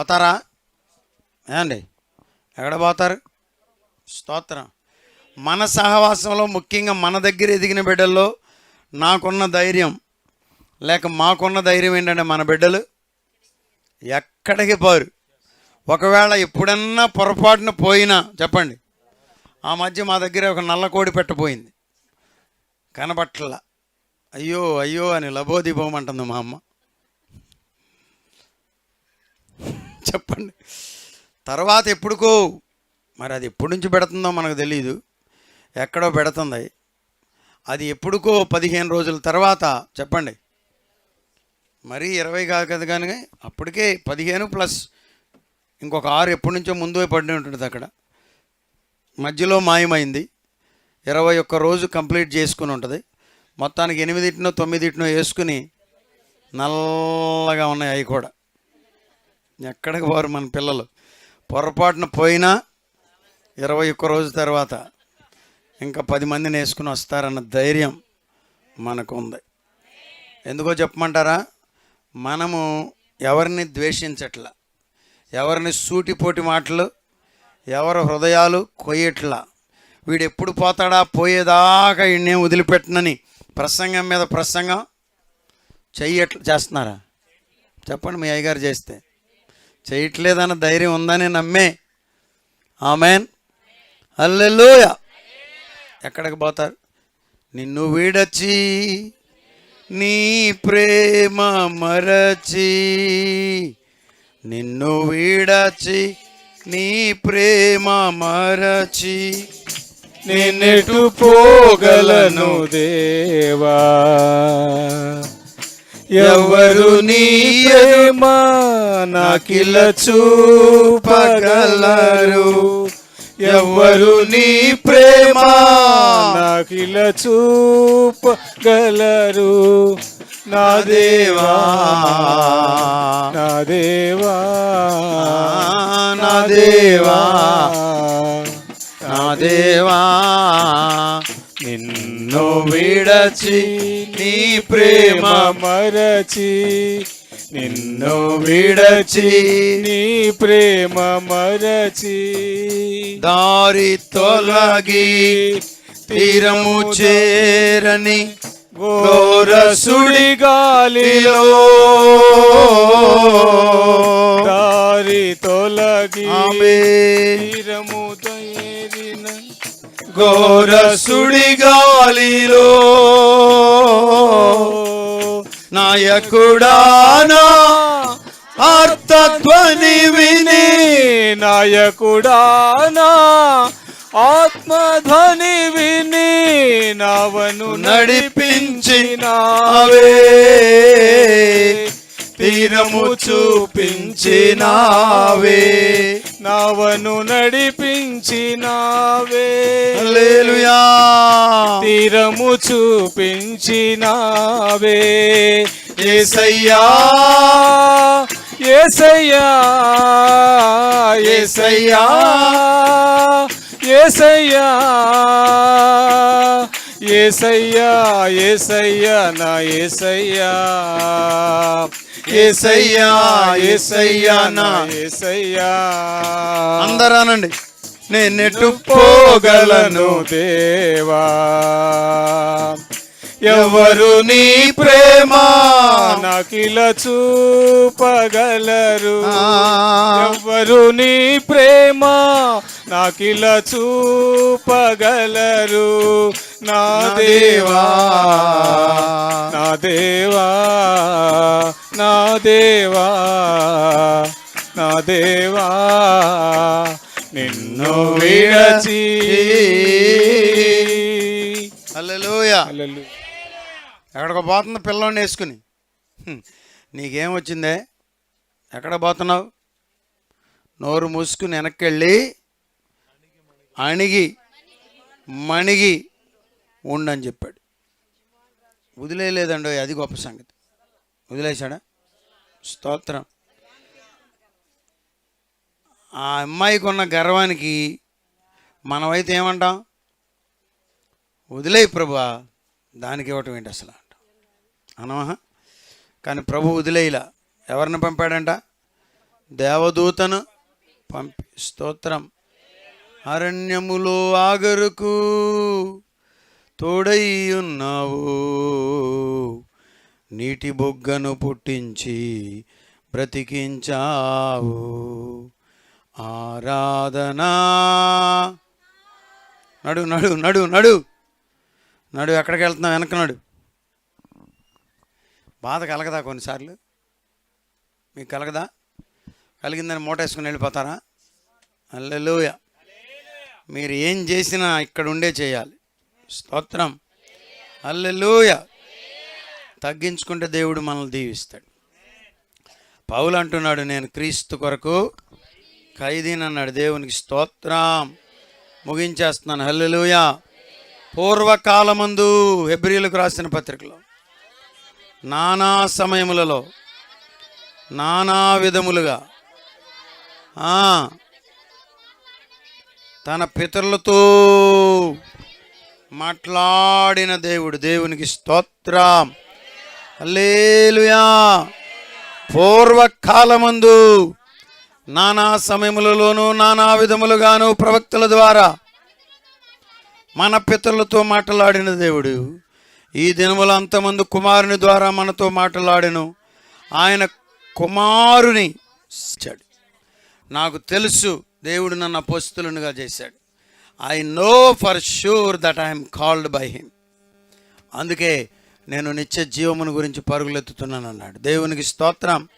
పోతారా? ఏమండి? ఎక్కడ పోతారు? స్తోత్రం. మన సహవాసంలో ముఖ్యంగా మన దగ్గర ఎదిగిన బిడ్డల్లో నాకున్న ధైర్యం లేక మాకున్న ధైర్యం ఏంటంటే మన బిడ్డలు ఎక్కడికి పోరు. ఒకవేళ ఎప్పుడన్నా పొరపాటున పోయినా చెప్పండి. ఆ మధ్య మా దగ్గర ఒక నల్ల కోడి పెట్టపోయింది కనబట్ల అయ్యో అయ్యో అని లబోదిపోమంటుంది మా అమ్మ. చెప్పండి. తర్వాత ఎప్పుడుకో మరి అది ఎప్పటి నుంచి పెడుతుందో మనకు తెలియదు ఎక్కడో పెడుతుంది. అది ఎప్పుడుకో పదిహేను రోజుల తర్వాత చెప్పండి. మరీ ఇరవై కాదు కానీ అప్పటికే పదిహేను ప్లస్ ఇంకొక ఆరు ఎప్పటి నుంచో ముందు పడి ఉంటుంది అక్కడ. మధ్యలో మాయమైంది. ఇరవై ఒక్క రోజు కంప్లీట్ చేసుకుని ఉంటుంది. మొత్తానికి ఎనిమిదిటినో తొమ్మిదిటినో వేసుకుని నల్లగా ఉన్నాయి అవి కూడా. ఎక్కడికి పోరు మన పిల్లలు. పొరపాటున పోయినా ఇరవై ఒక్క రోజు తర్వాత ఇంకా పది మందిని వేసుకుని వస్తారన్న ధైర్యం మనకు ఉంది ఎందుకో చెప్పమంటారా? మనము ఎవరిని ద్వేషించట్లా ఎవరిని సూటిపోటి మాటలు ఎవరి హృదయాలు కొయ్యట్లా. వీడు ఎప్పుడు పోతాడా పోయేదాకా ఈయన్నే వదిలిపెట్టనని ప్రసంగం మీద ప్రసంగం చెయ్యట్లు చేస్తున్నారా? చెప్పండి మీ అయ్యగారు చేస్తే. చేయట్లేదన్న ధైర్యం ఉందని నమ్మే. ఆమెన్. అల్లెలోయ ఎక్కడికి పోతారు? నిన్ను వీడచి నీ ప్రేమ మరచి నిన్ను వీడచి నీ ప్రేమ మరచి నిన్నెటు పోగలను దేవా. ఎవరు నీ ప్రేమ నాకిల చూపగలరు ఎవరు నీ ప్రేమ నాకిల చూపగలరు నా దేవా నా దేవా నా దేవా నా దేవా నిన్ను విడచి నీ ప్రేమ మరచి నిన్ను విడచి నీ ప్రేమ మరచి దారి తొలగి తీరము చేరని ఘోర సుడి గాలిలో దారి తొలగి. తీరము తేరిన ఘోర సుడిగాలిలో నాయకుడానా? ఆర్తత్వని విని నాయకుడానా? ఆత్మధ్వని విని నవను నడిపించినావే. తీరము చూపించినావే. నవను నడిపించినావే. లేలుయా తీరము చూపించినావే. యేసయ్యా ఏసయ్యా. ఏసయ్యా. ఏసయ్యా. ఏసయ్యా ఏసయ్యా నా ఏసయ్యా. యేసయ్యా యేసయ్యా నా ఏసయ్యా. అందరూ అనండి. నేనెటు పోగలను దేవా. ఎవరు నీ ప్రేమ నాకిల చూపగలరు. ఎవరు నీ ప్రేమ నాకిల చూపగలరు. నా దేవా. నా దేవా నా దేవా నా దేవా. నిన్ను విడచి హల్లెలూయా. ఎక్కడికి పోతుంది పిల్లోని వేసుకుని. నీకేం వచ్చిందే? ఎక్కడ పోతున్నావు? నోరు మూసుకుని వెనక్కి వెళ్ళి అణిగి మణిగి ఉండని చెప్పాడు. వదిలేయలేదండో అది గొప్ప సంగతి. వదిలేశాడా? స్తోత్రం. ఆ అమ్మాయికి ఉన్న గర్వానికి మనమైతే ఏమంటాం? వదిలే ప్రభా దానికి ఇవ్వటం ఏంటి అసలు అంట. అనమా కానీ ప్రభు వదిలేయలా. ఎవరిని పంపాడంట? దేవదూతను పంపి. స్తోత్రం. అరణ్యములో ఆగరుకు తోడై ఉన్నావు. నీటి బొగ్గను పుట్టించి బ్రతికించావు. ఆరాధనా. నడు నడు నడు నడు. నడు ఎక్కడికి వెళ్తున్నావు? వెనక నడు. బాధ కలగదా కొన్నిసార్లు? మీకు కలగదా? కలిగిందని మూట వేసుకుని వెళ్ళిపోతారా? అల్లెలోయ మీరు ఏం చేసినా ఇక్కడ ఉండే చేయాలి. స్తోత్రం. అల్లెలోయ తగ్గించుకుంటే దేవుడు మనల్ని దీవిస్తాడు. పౌలు అంటున్నాడు నేను క్రీస్తు కొరకు ఖైదీని అన్నాడు దేవునికి స్తోత్రం. ముగించేస్తున్నాను. హల్లెలూయ. పూర్వకాలమందు హెబ్రిలకు రాసిన పత్రికలో నానా సమయములలో నానా విధములుగా తన పితరులతో మాట్లాడిన దేవుడు దేవునికి స్తోత్రం. హల్లెలూయా. పూర్వకాలమందు నానా సమయములలోనూ నానా విధములుగాను ప్రవక్తల ద్వారా మన పితరులతో మాట్లాడిన దేవుడు ఈ దినముల అంతమందు కుమారుని ద్వారా మనతో మాట్లాడెను. ఆయన కుమారుని ఇచ్చాడు నాకు తెలుసు దేవుడు నన్ను అపోస్తులునిగా చేశాడు. I know for sure that I'm called by him అందుకే నేను నిత్య జీవమును గురించి పరుగులెత్తుతున్నాను అన్నాడు దేవునికి స్తోత్రం.